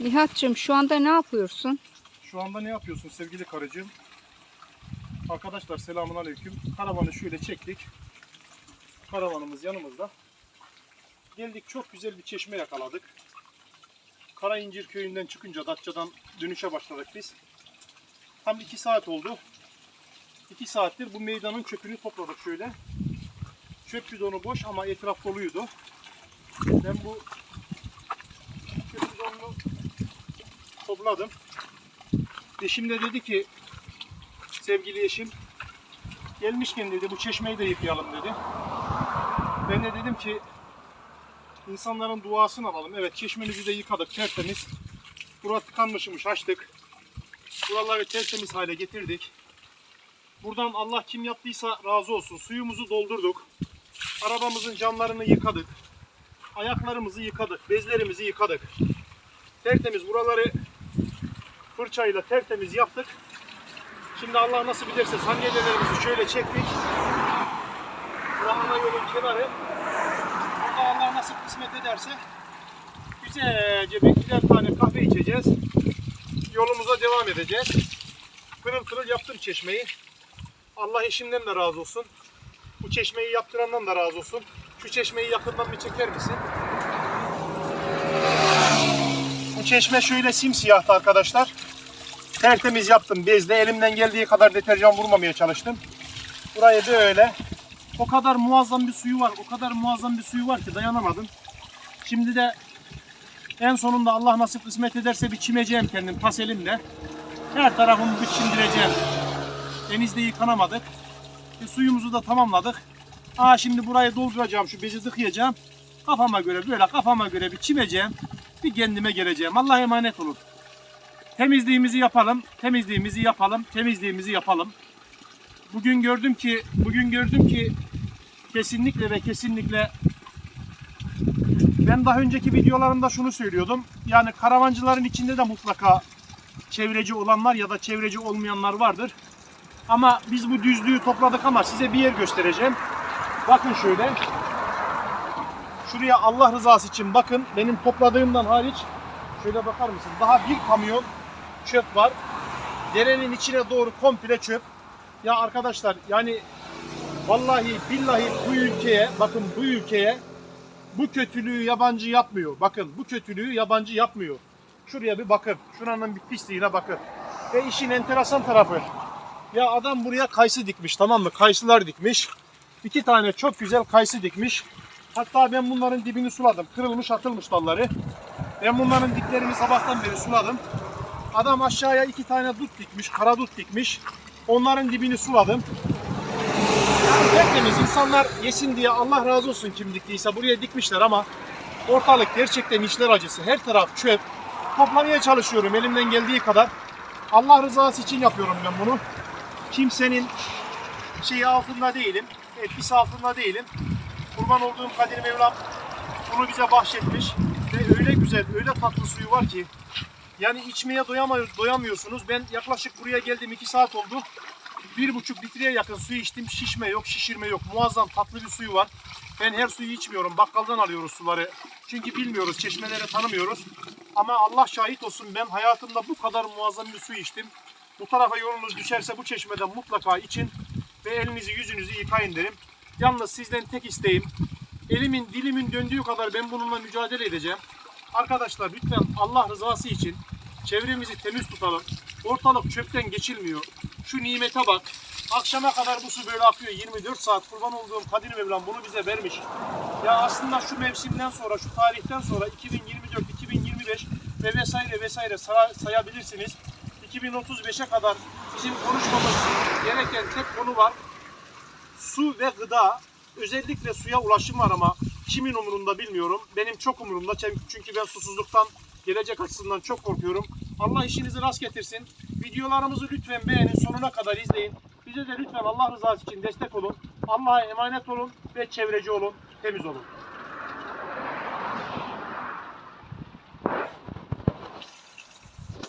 Nihat'cığım şu anda ne yapıyorsun? Şu anda ne yapıyorsun sevgili karıcığım? Arkadaşlar selamun aleyküm. Karavanı şöyle çektik. Karavanımız yanımızda. Geldik çok güzel bir çeşme yakaladık. Karayincir köyünden çıkınca Datça'dan dönüşe başladık biz. Tam 2 saat oldu. 2 saattir bu meydanın çöpünü topladık şöyle. Çöp bidonu boş ama etraf doluydu. Ben bu çöp bidonunu topladım. Eşim de dedi ki sevgili eşim gelmişken dedi bu çeşmeyi de yıkayalım dedi. Ben de dedim ki insanların duasını alalım. Evet çeşmemizi de yıkadık tertemiz. Burası tıkanmışmış açtık. Buraları tertemiz hale getirdik. Buradan Allah kim yaptıysa razı olsun. Suyumuzu doldurduk. Arabamızın camlarını yıkadık. Ayaklarımızı yıkadık. Bezlerimizi yıkadık. Tertemiz buraları fırçayla tertemiz yaptık. Şimdi Allah nasip ederse sandalyelerimizi şöyle çektik. Bu ana yolun kenarı. Burada Allah nasip kısmet ederse güzelce bir birer tane kahve içeceğiz. Yolumuza devam edeceğiz. Pırıl pırıl yaptım çeşmeyi. Allah eşimden de razı olsun. Bu çeşmeyi yaptırandan da razı olsun. Şu çeşmeyi yakından bir çeker misin? Bu çeşme şöyle simsiyahtı arkadaşlar. Tertemiz yaptım bezle. Elimden geldiği kadar deterjan vurmamaya çalıştım. Burayı böyle. O kadar muazzam bir suyu var. O kadar muazzam bir suyu var ki dayanamadım. Şimdi de en sonunda Allah nasip kısmet ederse bir çimeceğim kendim tas elimle. Her tarafımı bir çimdireceğim. Denizde yıkanamadık. E, suyumuzu da tamamladık. Aa şimdi burayı dolduracağım. Şu bezi tıkayacağım. Kafama göre böyle kafama göre bir çimeceğim. Bir kendime geleceğim. Allah emanet olun. Temizliğimizi yapalım, temizliğimizi yapalım, temizliğimizi yapalım. Bugün gördüm ki, bugün gördüm ki kesinlikle ve kesinlikle ben daha önceki videolarımda şunu söylüyordum. Yani karavancıların içinde de mutlaka çevreci olanlar ya da çevreci olmayanlar vardır. Ama biz bu düzlüğü topladık ama size bir yer göstereceğim. Bakın şöyle. Şuraya Allah rızası için bakın. Benim topladığımdan hariç şöyle bakar mısın? Daha bir kamyon çöp var. Derenin içine doğru komple çöp. Ya arkadaşlar yani vallahi billahi bu ülkeye bakın bu ülkeye bu kötülüğü yabancı yapmıyor. Bakın bu kötülüğü yabancı yapmıyor. Şuraya bir bakın. Şuranın bir pisliğine bakın. Ve işin enteresan tarafı. Ya adam buraya kayısı dikmiş tamam mı? Kayısılar dikmiş. İki tane çok güzel kayısı dikmiş. Hatta ben bunların dibini suladım. Kırılmış atılmış dalları. Ben bunların diplerini sabahtan beri suladım. Adam aşağıya iki tane dut dikmiş, kara dut dikmiş. Onların dibini suladım. Yani tertemiz insanlar yesin diye Allah razı olsun kim diktiyse buraya dikmişler ama ortalık gerçekten işler acısı. Her taraf çöp. Toplamaya çalışıyorum elimden geldiği kadar. Allah rızası için yapıyorum ben bunu. Kimsenin şeyi altında değilim, etkisi altında değilim. Kurban olduğum Kadir Mevlam bunu bize bahşetmiş ve öyle güzel, öyle tatlı suyu var ki yani içmeye doyamıyorsunuz. Ben yaklaşık buraya geldim 2 saat oldu. Bir buçuk litreye yakın su içtim. Şişme yok, şişirme yok. Muazzam tatlı bir suyu var. Ben her suyu içmiyorum. Bakkaldan alıyoruz suları. Çünkü bilmiyoruz, çeşmeleri tanımıyoruz. Ama Allah şahit olsun ben hayatımda bu kadar muazzam bir su içtim. Bu tarafa yolunuz düşerse bu çeşmeden mutlaka için ve elinizi yüzünüzü yıkayın derim. Yalnız sizden tek isteğim elimin dilimin döndüğü kadar ben bununla mücadele edeceğim. Arkadaşlar lütfen Allah rızası için çevremizi temiz tutalım. Ortalık çöpten geçilmiyor. Şu nimete bak. Akşama kadar bu su böyle akıyor. 24 saat kurban olduğum Kadir Mevlam bunu bize vermiş. Ya aslında şu mevsimden sonra, şu tarihten sonra 2024, 2025 ve vesaire vesaire say- sayabilirsiniz. 2035'e kadar bizim konuşmamız gereken tek konu var. Su ve gıda. Özellikle suya ulaşım var ama kimin umurunda bilmiyorum. Benim çok umurumda çünkü ben susuzluktan gelecek açısından çok korkuyorum. Allah işinizi rast getirsin. Videolarımızı lütfen beğenin, sonuna kadar izleyin. Bize de lütfen Allah rızası için destek olun. Allah'a emanet olun ve çevreci olun, temiz olun.